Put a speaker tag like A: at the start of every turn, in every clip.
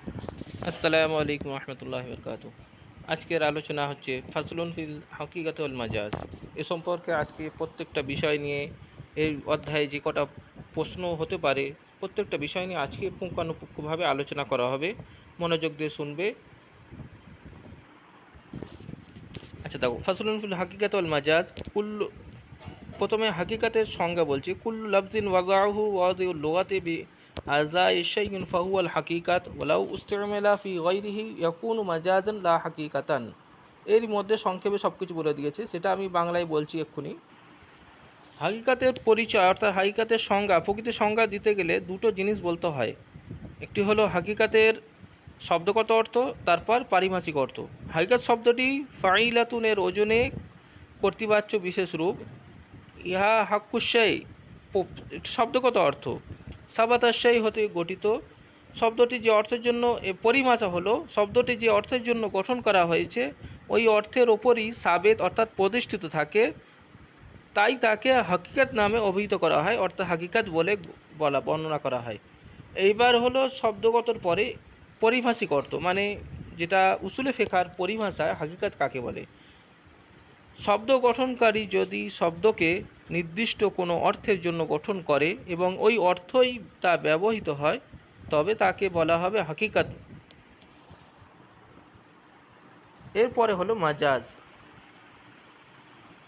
A: আসসালামু আলাইকুম রহমতুল্লাহ বরকাত আজকের আলোচনা হচ্ছে ফাসলুন ফিল হকিগত ওয়াল মাজাজ। এ সম্পর্কে আজকে প্রত্যেকটা বিষয় নিয়ে এই অধ্যায়ে যে কটা প্রশ্ন হতে পারে, প্রত্যেকটা বিষয় নিয়ে আজকে পুঙ্খানুপুঙ্খভাবে আলোচনা করা হবে। মনোযোগ দিয়ে শুনবে। আচ্ছা দেখো, ফাসলুন ফিল ওয়াল মাজাজ কুল্লু, প্রথমে হাকিকাতের সংজ্ঞা বলছি, কুল্লু লাফজিন ওয়াজাহু ওয়াদিউল লুগাতি আজা ইশাইন ফাহুয়াল হাকিকাত ওয়ালাউ উস্তেমেলা ফি গাইরিহি ইয়াকুনু মাজাজান লা হাকিকাতান এর মধ্যে সংক্ষেপে সব কিছু বলে দিয়েছে, সেটা আমি বাংলায় বলছি এক্ষুনি। হাকিকাতের পরিচয় অর্থাৎ হাকিকাতের সংজ্ঞা, প্রকৃত সংজ্ঞা দিতে গেলে দুটো জিনিস বলতে হয়। একটি হলো হাকিকাতের শব্দগত অর্থ, তারপর পারিভাষিক অর্থ। হাকিকাত শব্দটি ফাইলাতুনের ওজনে কর্তৃবাচ্য বিশেষ রূপ। ইহা হাক্কুশাই শব্দগত অর্থ। সাবাতাশাই হতে গঠিত। শব্দটি যে অর্থের জন্য এ পরিমাচা হলো, শব্দটি যে অর্থের জন্য গঠন করা হয়েছে, ওই অর্থের ওপরই সাবেত অর্থাৎ প্রতিষ্ঠিত থাকে। তাই তাকে হাকিকাত নামে অভিহিত করা হয়, অর্থাৎ হাকিকাত বলে বলা, বর্ণনা করা হয়। এইবার হলো শব্দগতর পরে পরিভাষিক অর্থ মানে যেটা উসুলে ফেখার পরিভাষায় হাকিকাত কাকে বলে? শব্দ গঠনকারী যদি শব্দকে নির্দিষ্ট কোনো অর্থের জন্য গঠন করে এবং ওই অর্থই তা ব্যবহৃত হয়, তবে তাকে বলা হবে হাকিকাত। এরপরে হলো মাজাজ।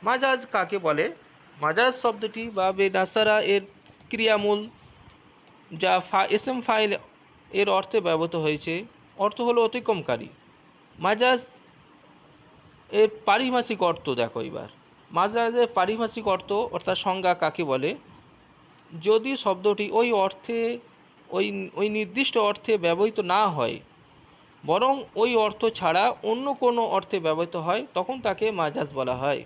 A: মাজাজ কাকে বলে? মাজাজ শব্দটি বা বেনাসারা এর ক্রিয়ামূল, যা ফা, এসএম ফাইল এর অর্থে ব্যবহৃত হয়েছে। অর্থ হলো অতিক্রমকারী। মাজাজ এর পারিভাষিক অর্থ দেখো এবার। মাজাজের পারিভাষিক অর্থ অর্থাৎ সংজ্ঞা কাকে বলে? যদি শব্দটি ওই অর্থে, ওই ওই নির্দিষ্ট অর্থে ব্যবহৃত না হয়, বরং ওই অর্থ ছাড়া অন্য কোনো অর্থে ব্যবহৃত হয়, তখন তাকে মাজাজ বলা হয়।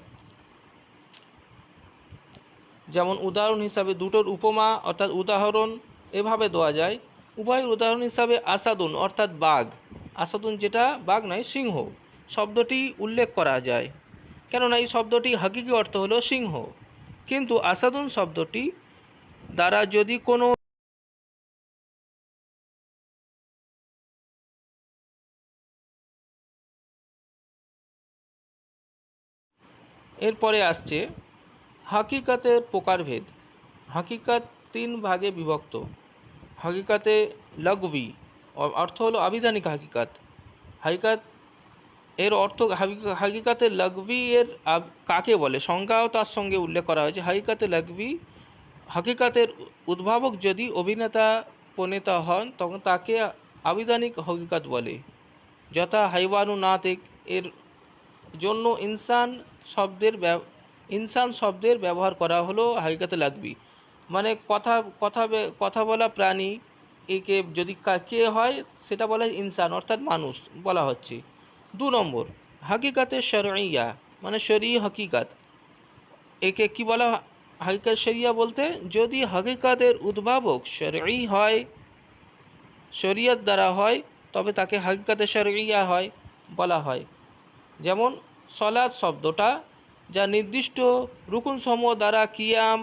A: যেমন উদাহরণ হিসাবে দুটোর উপমা অর্থাৎ উদাহরণ এভাবে দেওয়া যায়। উভয়ের উদাহরণ হিসাবে আসাদুন অর্থাৎ বাঘ। আসাদুন যেটা বাঘ নয়, সিংহ। শব্দটি উল্লেখ করা যায়। কেননা এই শব্দটি হাকিকি অর্থ হলো সিংহ। কিন্তু আসাদুন শব্দটি দ্বারা যদি কোনো এরপরে আসছে হাকিকাতের প্রকারভেদ। হাকিকাত তিন ভাগে বিভক্ত। হাকিকাতে লঘবি অর্থ হলো আবিধানিক হাকিকাত। হাকিকাত এর অর্থ হাকি- হাকিকাতে লঘবি এর কাকে বলে? সংজ্ঞাও তার সঙ্গে উল্লেখ করা হয়েছে। হাকিকাতে লঘবি হাকিকাতের উদ্ভাবক যদি অভিনেতা প্রণেতা হন, তখন তাকে আবিধানিক হকিকাত বলে। যথা হাইওয়ানু নাতিক এর জন্য ইনসান শব্দের ইনসান শব্দের ব্যবহার করা হলো হাকিকাতে লাগবি মানে কথা কথা কথা বলা প্রাণী একে যদি কে হয়, সেটা বলা হয় ইনসান, অর্থাৎ মানুষ বলা হচ্ছে। দু নম্বর, হাকিকাতে শরইয়া মানে শরী হকিকাত। একে কি বলা? হাকিকাত শরিয়া বলতে যদি হাকিকাতের উদ্ভাবক শরই হয়, শরিয়ত দ্বারা হয়, তবে তাকে হাকিকাতে শরইয়া হয় বলা হয়। যেমন সলাদ শব্দটা, যা নির্দিষ্ট রুকুনসমূহ দ্বারা কিয়াম,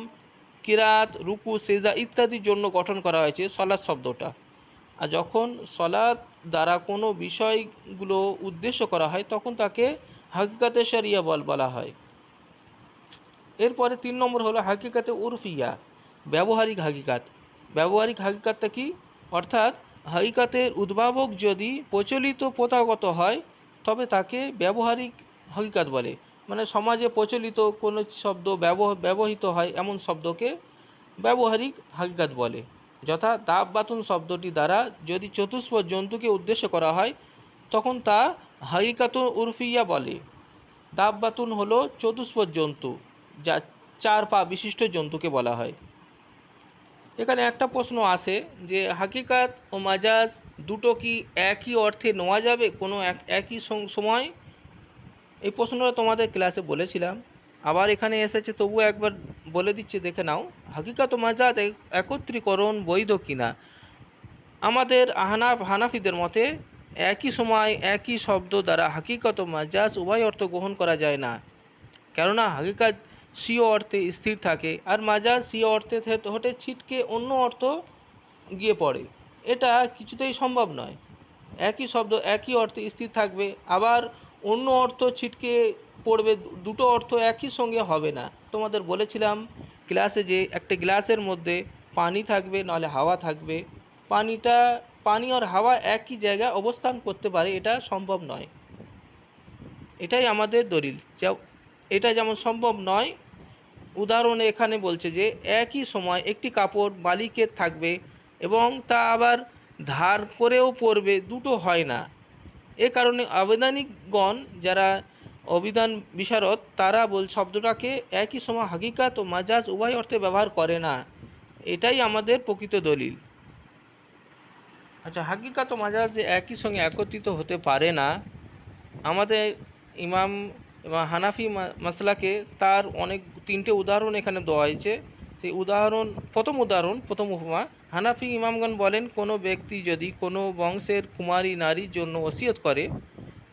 A: কিরাত, রুকু, সেজা ইত্যাদির জন্য গঠন করা হয়েছে সলাদ শব্দটা। আর যখন সলাদ দ্বারা কোনো বিষয়গুলো উদ্দেশ্য করা হয়, তখন তাকে হাকিকাতে শরিয়া বল বলা হয়। এরপরে তিন নম্বর হলো হাকিকাতে উরফিয়া, ব্যবহারিক হাকিকাত। ব্যবহারিক হাকিকাতটা কি? অর্থাৎ হাকিকাতের উদ্ভাবক যদি প্রচলিত প্রথাগত হয়, তবে তাকে ব্যবহারিক হাকিকাত বলে। মানে সমাজে প্রচলিত কোনো শব্দ ব্যবহ- ব্যবহৃত হয়, এমন শব্দকে ব্যবহারিক হাকিকাত বলে। যথা দাব বাতুন শব্দটি দ্বারা যদি চতুষ্প জন্তুকে উদ্দেশ্য করা হয়, তখন তা হাকিকাত উরফিয়া বলে। দাব বাতুন হলো চতুষ্প জন্তু, যা চার পা বিশিষ্ট জন্তুকে বলা হয়। এখানে একটা প্রশ্ন আসে যে, হাকিকাত ও মাজাজ দুটো কি একই অর্থে নেওয়া যাবে কোনো এক, একই সময়? এই প্রশ্নটা তোমাদের ক্লাসে বলেছিলাম। আবার এখানে এসেছে, তবুও একবার বলে দিচ্ছে, দেখে নাও। হাকিকাত ও মাজাজ একত্রীকরণ বৈধ কিনা? আমাদের আহনাফ, হানাফিদের মতে, একই সময় একই শব্দ দ্বারা হাকিকত মাজাজ উভয় অর্থ গ্রহণ করা যায় না। কেননা হাকিকাত স্বীয় অর্থে স্থির থাকে, আর মাজাজ স্বীয় অর্থে হতে ছিটকে অন্য অর্থ গিয়ে পড়ে। এটা কিছুতেই সম্ভব নয়। একই শব্দ একই অর্থে স্থির থাকবে, আবার অন্য অর্থ ছিটকে পড়বে, দুটো অর্থ একই সঙ্গে হবে না। তোমাদের বলেছিলাম ক্লাসে যে একটা গ্লাসের মধ্যে পানি থাকবে, নাহলে হাওয়া থাকবে। পানিটা, পানি আর হাওয়া একই জায়গায় অবস্থান করতে পারে, এটা সম্ভব নয়। এটাই আমাদের দলিল। এটা যেমন সম্ভব নয়, উদাহরণে এখানে বলছে যে একই সময় একটি কাপড় মালিকের থাকবে এবং তা আবার ধার করেও পরবে, দুটো হয় না। এ কারণে আবেদনিকগণ যারা অভিধান বিশারদ, তারা বল, শব্দটাকে একই সময় হাকিকাত ও মাজাজ উভয় অর্থে ব্যবহার করে না। এটাই আমাদের প্রকৃত দলিল। আচ্ছা হাকিকাত ও মাজাজ যে একই সঙ্গে একত্রিত হতে পারে না। আমাদের ইমাম এবং হানাফি মাসলাকে তার অনেক, তিনটে উদাহরণ এখানে দেওয়া হয়েছে। সেই উদাহরণ, প্রথম উদাহরণ, প্রথম উপমা, হানাফি ইমামগণ বলেন, কোনো ব্যক্তি যদি কোনো বংশের কুমারী নারীর জন্য ওসিয়ত করে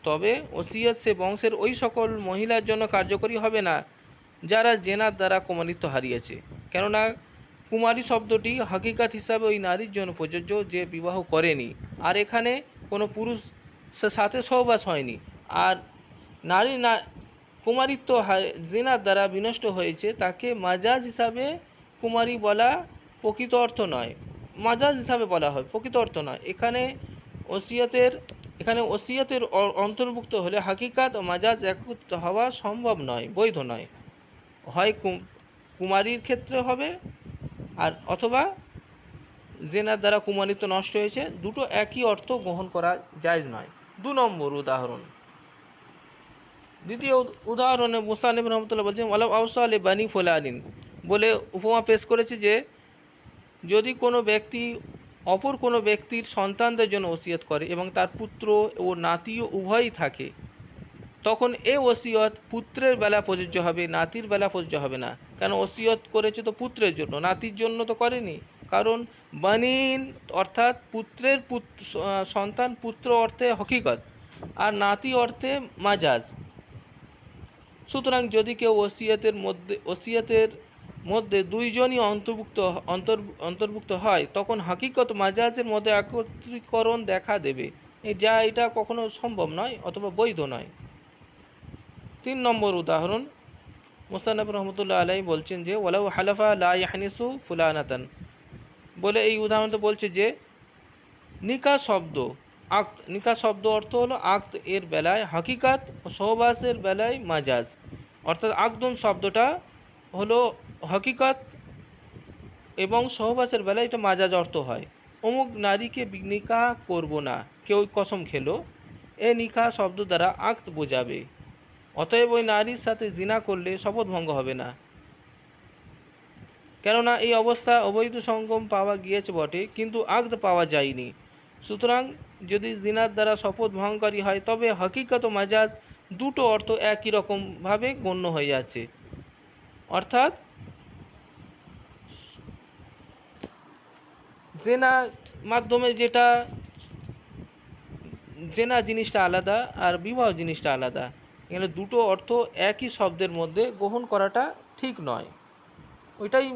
A: তবে ওসিয়ত সে বংশের ওই সকল মহিলার জন্য কার্যকরী হবে না, যারা জেনার দ্বারা কুমারিত্ব হারিয়েছে। কেননা কুমারী শব্দটি হাকিকাত হিসাবে ওই নারীর জন্য প্রযোজ্য যে বিবাহ করেনি। আর এখানে কোনো পুরুষ সাথে সহবাস হয়নি। আর নারী না, কুমারিত্ব জেনার দ্বারা বিনষ্ট হয়েছে, তাকে মাজাজ হিসাবে কুমারী বলা প্রকৃত অর্থ নয়। মাজাজ হিসাবে বলা হয়, প্রকৃত অর্থ নয়। এখানে ওসিয়তের এখানে ওসিয়তের অন্তর্ভুক্ত হলে হাকিকাত ও মাজাজ একত্রিত হওয়া সম্ভব নয়, বৈধ নয়। হয় কুম- কুমারীর ক্ষেত্রে হবে আর অথবা জেনার দ্বারা কুমারিত্ব নষ্ট হয়েছে, দুটো একই অর্থ গ্রহণ করা যায় নয়। দু নম্বর উদাহরণ। দ্বিতীয় উদ- উদাহরণে মুস্তানিব রহমতুল্লাহ বলছেন, ওয়ালাউ আউসা আলী বানি ফোলানিন বলে উপমা পেশ করেছে যে, যদি কোনো ব্যক্তি অপর কোনো ব্যক্তির সন্তানদের জন্য ওসিয়ত করে এবং তার পুত্র ও নাতিও উভয়ই থাকে। তখন এ ওসিয়ত পুত্রের বেলা প্রযোজ্য হবে, নাতির বেলা প্রযোজ্য হবে না। কারণ ওসিয়ত করেছে তো পুত্রের জন্য, নাতির জন্য তো করেনি। কারণ বানিন অর্থাৎ পুত্রের পুত্র, সন্তান পুত্র অর্থে হকিকত, আর নাতি অর্থে মাজাজ। সুতরাং যদি কেউ ওসিয়তের মধ্যে, ওসিয়তের মধ্যে দুইজনই অন্তর্ভুক্ত, অন্তর, অন্তর্ভুক্ত হয়। তখন হাকিকত মাজাজের মধ্যে একত্রীকরণ দেখা দেবে। যা এটা কখনো সম্ভব নয় অথবা বৈধ নয়। তিন নম্বর উদাহরণ, মুস্তানব রহমতুল্লাহ আলাই বলছেন যে ওলাউ হালাফা লা ইয়াহনিসু ফুলানাতান। বলে এই উদাহরণটা বলছে যে, নিকা শব্দ, আক্ত, নিকা শব্দ অর্থ হলো আক্ত এর বেলায় হাকিকাত ও সহবাসের বেলায় মাজাজ। অর্থাৎ আকদম শব্দটা হলো হকিকত এবং সহবাসের বেলায় এটা মাজাজ অর্থ হয়। অমুক নারীকে নিকাহ করব না, কেউ কসম খেলো, এ নিকাহ শব্দ দ্বারা আক্ত বোঝাবে। অতএব ওই নারীর সাথে জিনা করলে শপথ ভঙ্গ হবে না। কেননা এই অবস্থা অবৈধ সঙ্গম পাওয়া গিয়েছে বটে, কিন্তু আগদ পাওয়া যায়নি। সুতরাং যদি জিনার দ্বারা শপথ ভঙ্গকারী হয়, তবে হকিকত মাজাজ দুটো অর্থ একই রকমভাবে গণ্য হয়ে যাচ্ছে। অর্থাৎ জেনা মাধ্যমে যেটা, জেনা জিনিসটা আলাদা আর বিবাহ জিনিসটা আলাদা। এখানে দুটো অর্থ একই শব্দের মধ্যে গ্রহণ করাটা ঠিক নয়। ওইটাই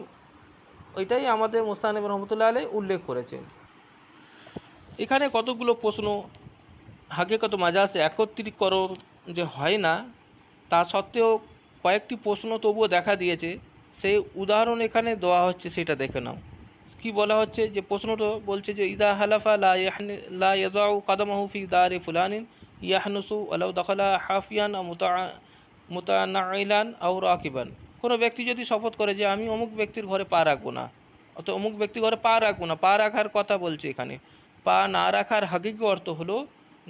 A: ওইটাই আমাদের মোস্তানেব রহমতুল্লাহ আলাই উল্লেখ করেছেন। এখানে কতগুলো প্রশ্ন হাগে কত হাকিকত মাজাসে একত্রীকরণ যে হয় না, তা সত্ত্বেও কয়েকটি প্রশ্ন তবুও দেখা দিয়েছে। সেই উদাহরণ এখানে দেওয়া হচ্ছে, সেটা দেখে নাও। কি বলা হচ্ছে? যে প্রশ্নটা বলছে যে, ইদা হালাফা লা ইয়াদাউ কাদামাহু ফি দারে ফুলানিন, ইয়াহনুসু আলাউ দখলা হাফিয়ান মুতা, মুতানাইলান আও রাকিবান। কোনো ব্যক্তি যদি শপথ করে যে, আমি অমুক ব্যক্তির ঘরে পা রাখব না, অত অমুক ব্যক্তির ঘরে পা রাখব না, পা রাখার কথা বলছে এখানে। পা না রাখার হাকিক অর্থ হলো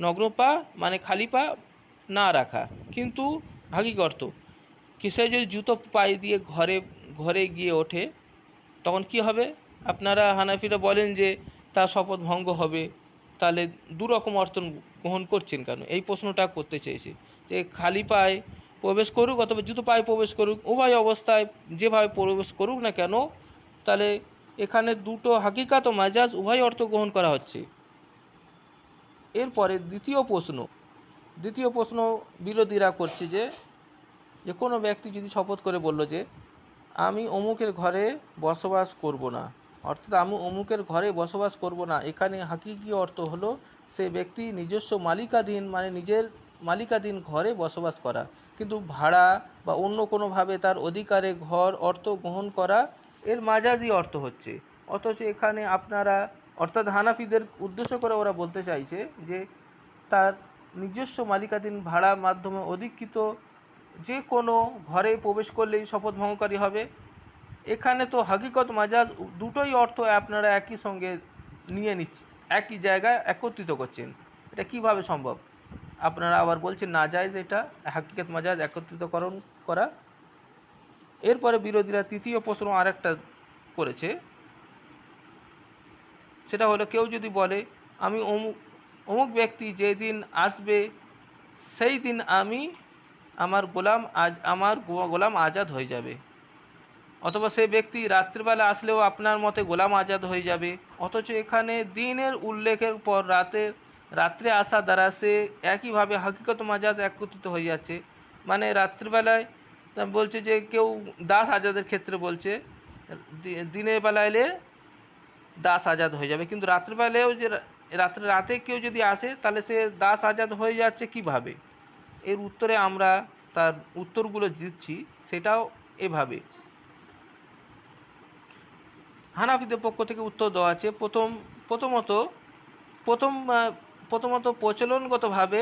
A: নগ্ন পা মানে খালি পা না রাখা। কিন্তু হাকিক অর্থ, কিসে যদি জুতো পায়ে দিয়ে ঘরে ঘরে গিয়ে ওঠে, তখন কি হবে? আপনারা হানাফিরা বলেন যে তার শপথ ভঙ্গ হবে, তাহলে দুরকম অর্থ গ্রহণ করছেন কেন? এই প্রশ্নটা করতে চেয়েছে। যে খালি পায়ে প্রবেশ করুক অথবা জুতো পায়ে প্রবেশ করুক, উভয় অবস্থায় যেভাবে প্রবেশ করুক না কেন, তাহলে এখানে দুটো হাকিকাত ও মাজাজ উভয় অর্থ গ্রহণ করা হচ্ছে। এরপরে দ্বিতীয় প্রশ্ন দ্বিতীয় প্রশ্ন বিরোধীরা করছে যে যে কোনো ব্যক্তি যদি শপথ করে বলল যে, আমি অমুকের ঘরে বসবাস করব না অর্থাৎ আমি অমুকের ঘরে বসবাস করব না। এখানে হাকিকি অর্থ হলো সে ব্যক্তি নিজস্ব মালিকাধীন মানে নিজের মালিকাধীন ঘরে বসবাস করা। কিন্তু ভাড়া বা অন্য কোনোভাবে তার অধিকারে ঘর অর্থ গ্রহণ করা, এর মাজাজি অর্থ হচ্ছে। অথচ এখানে আপনারা, অর্থাৎ হানাফিদের উদ্দেশ্য করে ওরা বলতে চাইছে যে, তার নিজস্ব মালিকাধীন ভাড়ার মাধ্যমে অধিকৃত যে কোনো ঘরে প্রবেশ করলেই শপথ ভঙ্গকারী হবে। এখানে তো হাকিকত মাজাজ, দুটোই অর্থ আপনারা একই সঙ্গে নিয়ে নিচ্ছেন, একই জায়গায় একত্রিত করছেন। এটা কীভাবে সম্ভব? আপনারা আবার বলছেন, না যায় এটা, হাকিকত মাজাজ একত্রিতকরণ করা। এরপরে বিরোধীরা তৃতীয় প্রশ্ন আরেকটা করেছে। সেটা হলো, কেউ যদি বলে, আমি অমুক অমুক ব্যক্তি যেদিন আসবে সেই দিন আমি আমার গোলাম আজ, আমার গোলাম আজাদ হয়ে যাবে। অথবা সে ব্যক্তি রাত্রিবেলা আসলেও আপনার মতে গোলাম আজাদ হয়ে যাবে। অথচ এখানে দিনের উল্লেখের পর রাতের রাত্রে আসা দ্বারা সে একইভাবে হাকিকত মাজাদ একত্রিত হয়ে যাচ্ছে। মানে রাত্রিবেলায় বলছে যে কেউ দাস আজাদের ক্ষেত্রে বলছে দিনের বেলা এলে দাস আজাদ হয়ে যাবে। কিন্তু রাত্রিবেলায়ও যে রাত্রে রাতে কেউ যদি আসে, তাহলে সে দাস আজাদ হয়ে যাচ্ছে কীভাবে? এর উত্তরে আমরা তার উত্তরগুলো দিচ্ছি, সেটাও এভাবে। হানাফিদের পক্ষ থেকে উত্তর দেওয়া আছে, প্রথম, প্রথমত প্রথম প্রথমত প্রচলনগতভাবে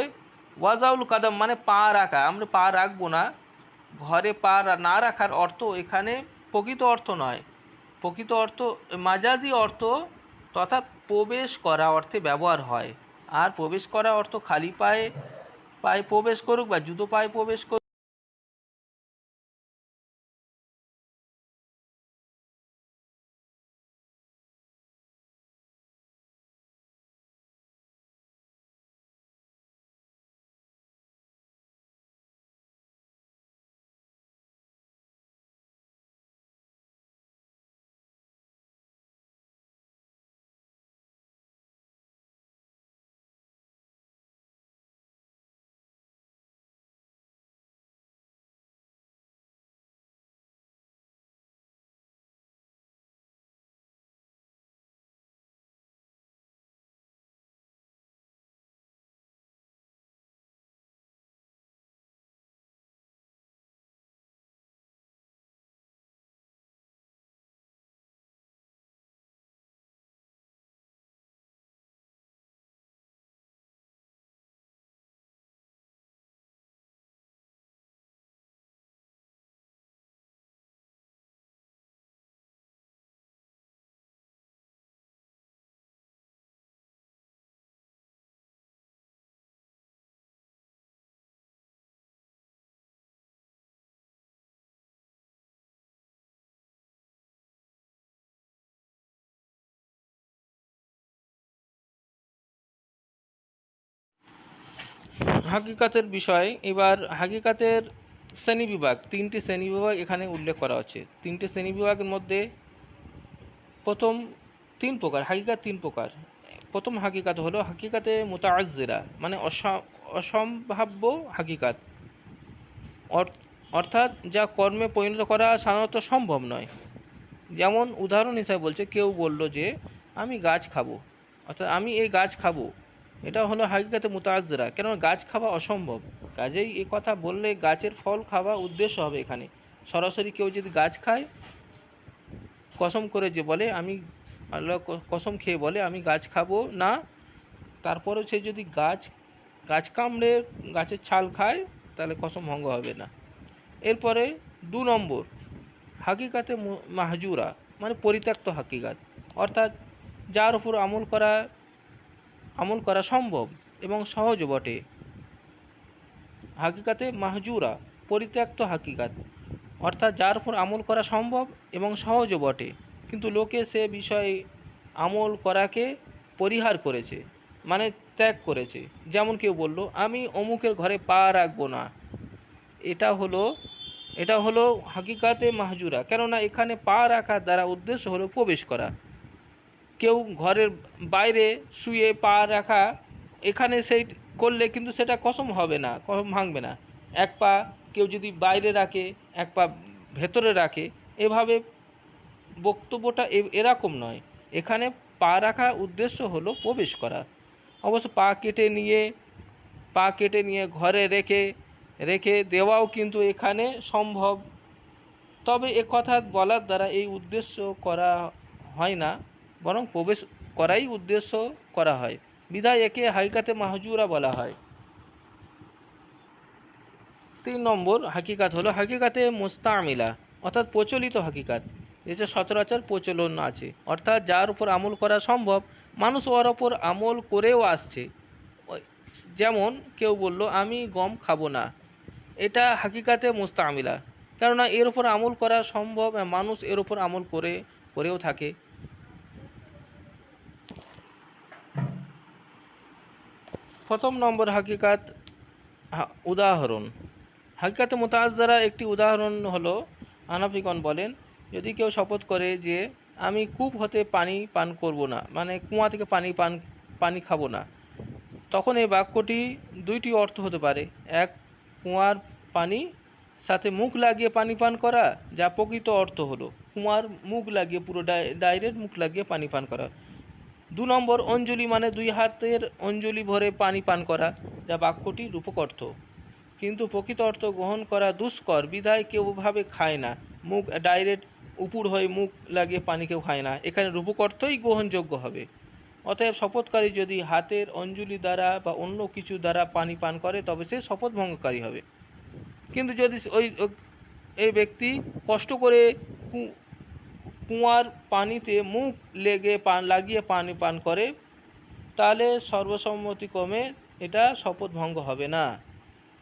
A: ওয়াজাউল কাদাম মানে পা রাখা, আমরা পা রাখব না, ঘরে পা না রাখার অর্থ এখানে প্রকৃত অর্থ নয়, প্রকৃত অর্থ, মাজাজি অর্থ তথা প্রবেশ করা অর্থে ব্যবহার হয়, আর প্রবেশ করা অর্থ খালি পায়ে পায়ে প্রবেশ করুক বা জুতো পায়ে প্রবেশ করুক হাকিকাতের বিষয়, এবার হাকিকাতের শ্রেণীবিভাগ তিনটি শ্রেণি বিভাগ এখানে উল্লেখ করা হচ্ছে। তিনটি শ্রেণি বিভাগের মধ্যে প্রথম তিন প্রকার, হাকিকাত তিন প্রকার। প্রথম হাকিকাত হলো হাকিকাতে মোতাজ্জেরা মানে অসা- অসম্ভাব্য হাকিকাত। অর- অর্থাৎ যা কর্মে পরিণত করা সাধারণত সম্ভব নয়। যেমন উদাহরণ হিসাবে বলছে, কেউ বলল যে, আমি গাছ খাব। অর্থাৎ, আমি এই গাছ খাব। এটা হলো হাকিকাতে মুতাজ্জরা কেননা গাছ খাওয়া অসম্ভব। কাজেই এ কথা বললে গাছের ফল খাওয়া উদ্দেশ্য হবে এখানে। সরাসরি কেউ যদি গাছ খায়, কসম করে যে বলে, আমি আল্লাহ কসম খেয়ে বলে, আমি গাছ খাব না। তারপরেও সে যদি গাছ গাছ কামড়ে গাছের ছাল খায়, তাহলে কসম ভঙ্গ হবে না। এরপরে দু নম্বর, হাকিকাতে মাহজুরা মানে পরিত্যক্ত হাকিকাত। অর্থাৎ যার উপর আমল করা আমল করা সম্ভব এবং সহজ বটে। হাকিকাতে মাহজুরা, পরিত্যক্ত হাকিকাত, অর্থাৎ যার উপর আমল করা সম্ভব এবং সহজও বটে। কিন্তু লোকে সে বিষয়ে আমল করাকে পরিহার করেছে মানে ত্যাগ করেছে। যেমন কেউ বলল, আমি অমুকের ঘরে পা রাখব না। এটা হলো এটা হলো হাকিকাতে মাহজুরা। কেননা এখানে পা রাখার দ্বারা উদ্দেশ্য হলো প্রবেশ করা। কেউ ঘরের বাইরে শুয়ে পা রাখা, এখানে সেই করলে কিন্তু সেটা কসম হবে না, কসম ভাঙবে না। এক পা কেউ যদি বাইরে রাখে, এক পা ভেতরে রাখে, এভাবে বক্তব্যটা এরকম নয়। এখানে পা রাখা উদ্দেশ্য হলো প্রবেশ করা। অবশ্য পা কেটে নিয়ে, পা কেটে নিয়ে ঘরে রেখে রেখে দেওয়াও কিন্তু এখানে সম্ভব। তবে এ কথা বলার দ্বারা এই উদ্দেশ্য করা হয় না। বরং প্রবেশ করাই উদ্দেশ্য করা হয়। বিধায় একে হাকিকাতে মাহজুরা বলা হয়। তিন নম্বর হাকিকাত হলো হাকিকাতে মুস্তামিলা, অর্থাৎ প্রচলিত হাকিকাত। যেটা সচরাচর প্রচলন আছে, অর্থাৎ যার উপর আমল করা সম্ভব, মানুষ ওর ওপর আমল করেও আসছে। যেমন কেউ বলল, আমি গম খাব না। এটা হাকিকাতে মুস্তামিলা, কেননা এর উপর আমল করা সম্ভব, মানুষ এর উপর আমল করে, করেও থাকে। প্রথম নম্বর হাকিকাত উদাহরণ। হাকিকাতে মোতাজ দ্বারা একটি উদাহরণ হলো আনাফিগণ বলেন, যদি কেউ শপথ করে যে, আমি কূপ হতে পানি পান করব না মানে কুয়া থেকে পানি পান, পানি খাব না, তখন এই বাক্যটি দুইটি অর্থ হতে পারে। এক, কুয়ার পানি, সাথে মুখ লাগিয়ে পানি পান করা, যা প্রকৃত অর্থ হলো। কুয়ার মুখ লাগিয়ে, পুরো ডাইরেক্ট মুখ লাগিয়ে পানি পান করা। দু নম্বর, অঞ্জলি মানে দুই হাতের অঞ্জলি ভরে পানি পান করা, যা বাক্যটি রূপক অর্থ। কিন্তু প্রকৃত অর্থ গ্রহণ করা দুষ্কর, বিধায় কেউ ভাবে খায় না। মুখ ডাইরেক্ট উপুর হয়ে মুখ লাগিয়ে পানি কেউ খায় না। এখানে রূপক অর্থই গ্রহণযোগ্য হবে। অতএব শপথকারী যদি হাতের অঞ্জলি দ্বারা বা অন্য কিছু দ্বারা পানি পান করে, তবে সে শপথ ভঙ্গকারী হবে। কিন্তু যদি ওই এই ব্যক্তি কষ্ট করে কুয়ার পানিতে মুখ লেগে পান, লাগিয়ে পানি পান করে, তাহলে সর্বসম্মতিক্রমে এটা শপথ ভঙ্গ হবে না।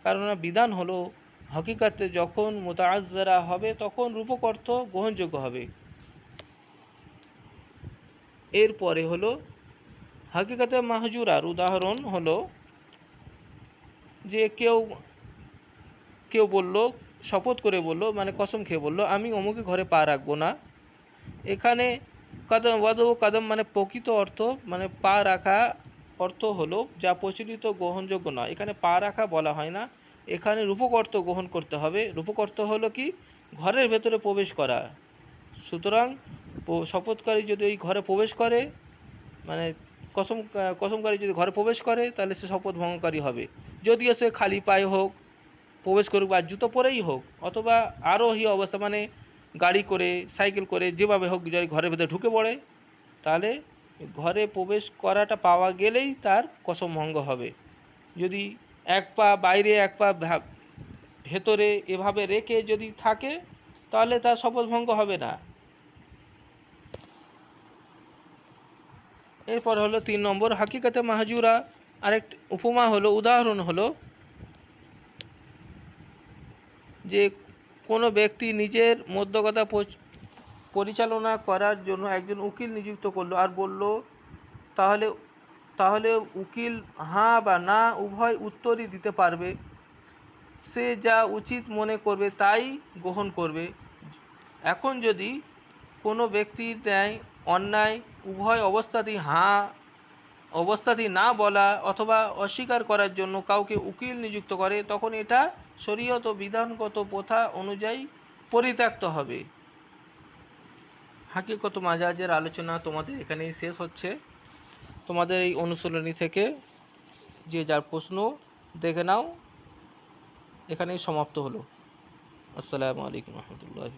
A: কারণ বিধান হলো, হকিকাতে যখন মোতাজ্জারা হবে, তখন রূপক অর্থ গ্রহণযোগ্য হবে। এরপরে হলো, হাকিকাতে মাহজুরার উদাহরণ হলো যে কেউ কেউ বলল, শপথ করে বলল মানে কসম খেয়ে বলল, আমি অমুকে ঘরে পা রাখব না। এখানে কদম ওয়াদু কদম মানে প্রকৃত অর্থ মানে পা রাখা অর্থ হলো যা প্রচলিত গ্রহণযোগ্য নয়। এখানে পা রাখা বলা হয় না। এখানে রূপক অর্থ গ্রহণ করতে হবে। রূপক অর্থ হলো কি? ঘরের ভেতরে প্রবেশ করা। সুতরাং শপথকারী যদি ওই ঘরে প্রবেশ করে মানে কসম, কসমকারী যদি ঘরে প্রবেশ করে, তাহলে সে শপথ ভঙ্গকারী হবে। যদিও সে খালি পায়ে হোক, প্রবেশ করুক বা জুতো পরেই হোক, অথবা আরোহী অবস্থা মানে গাড়ি করে, সাইকেল করে, যেভাবে হোক যদি ঘরের ভেতরে ঢুকে পড়ে, তাহলে ঘরে প্রবেশ করাটা পাওয়া গেলেই তার কসম ভঙ্গ হবে। যদি এক পা বাইরে, এক পা ভেতরে এভাবে রেখে যদি থাকে, তাহলে তার শপথ ভঙ্গ হবে না। এরপর হলো তিন নম্বর, হাকিকাতে মাহাজুরা। আরেক উপমা হলো, উদাহরণ হলো যে কোনো ব্যক্তি নিজের মধ্যকতা পরিচালনা করার জন্য একজন উকিল নিযুক্ত করল আর বলল, তাহলে তাহলে উকিল হ্যাঁ বা না উভয় উত্তরই দিতে পারবে। সে যা উচিত মনে করবে তাই গ্রহণ করবে। এখন যদি কোনো ব্যক্তির ন্যায় অন্যায় উভয় অবস্থাতেই হাঁ, অবস্থাতেই না বলা অথবা অস্বীকার করার জন্য কাউকে উকিল নিযুক্ত করে, তখন এটা শরীয়ত ও বিধানগত প্রথা অনুযায়ী পরিত্যক্ত হবে। হাকিকত মাজাজের আলোচনা তোমাদের এখানেই শেষ হচ্ছে। তোমাদের এই অনুশীলনী থেকে যে যার প্রশ্ন, দেখে নাও। এখানেই সমাপ্ত হলো। আসসালামু আলাইকুম রহমতুল্লাহ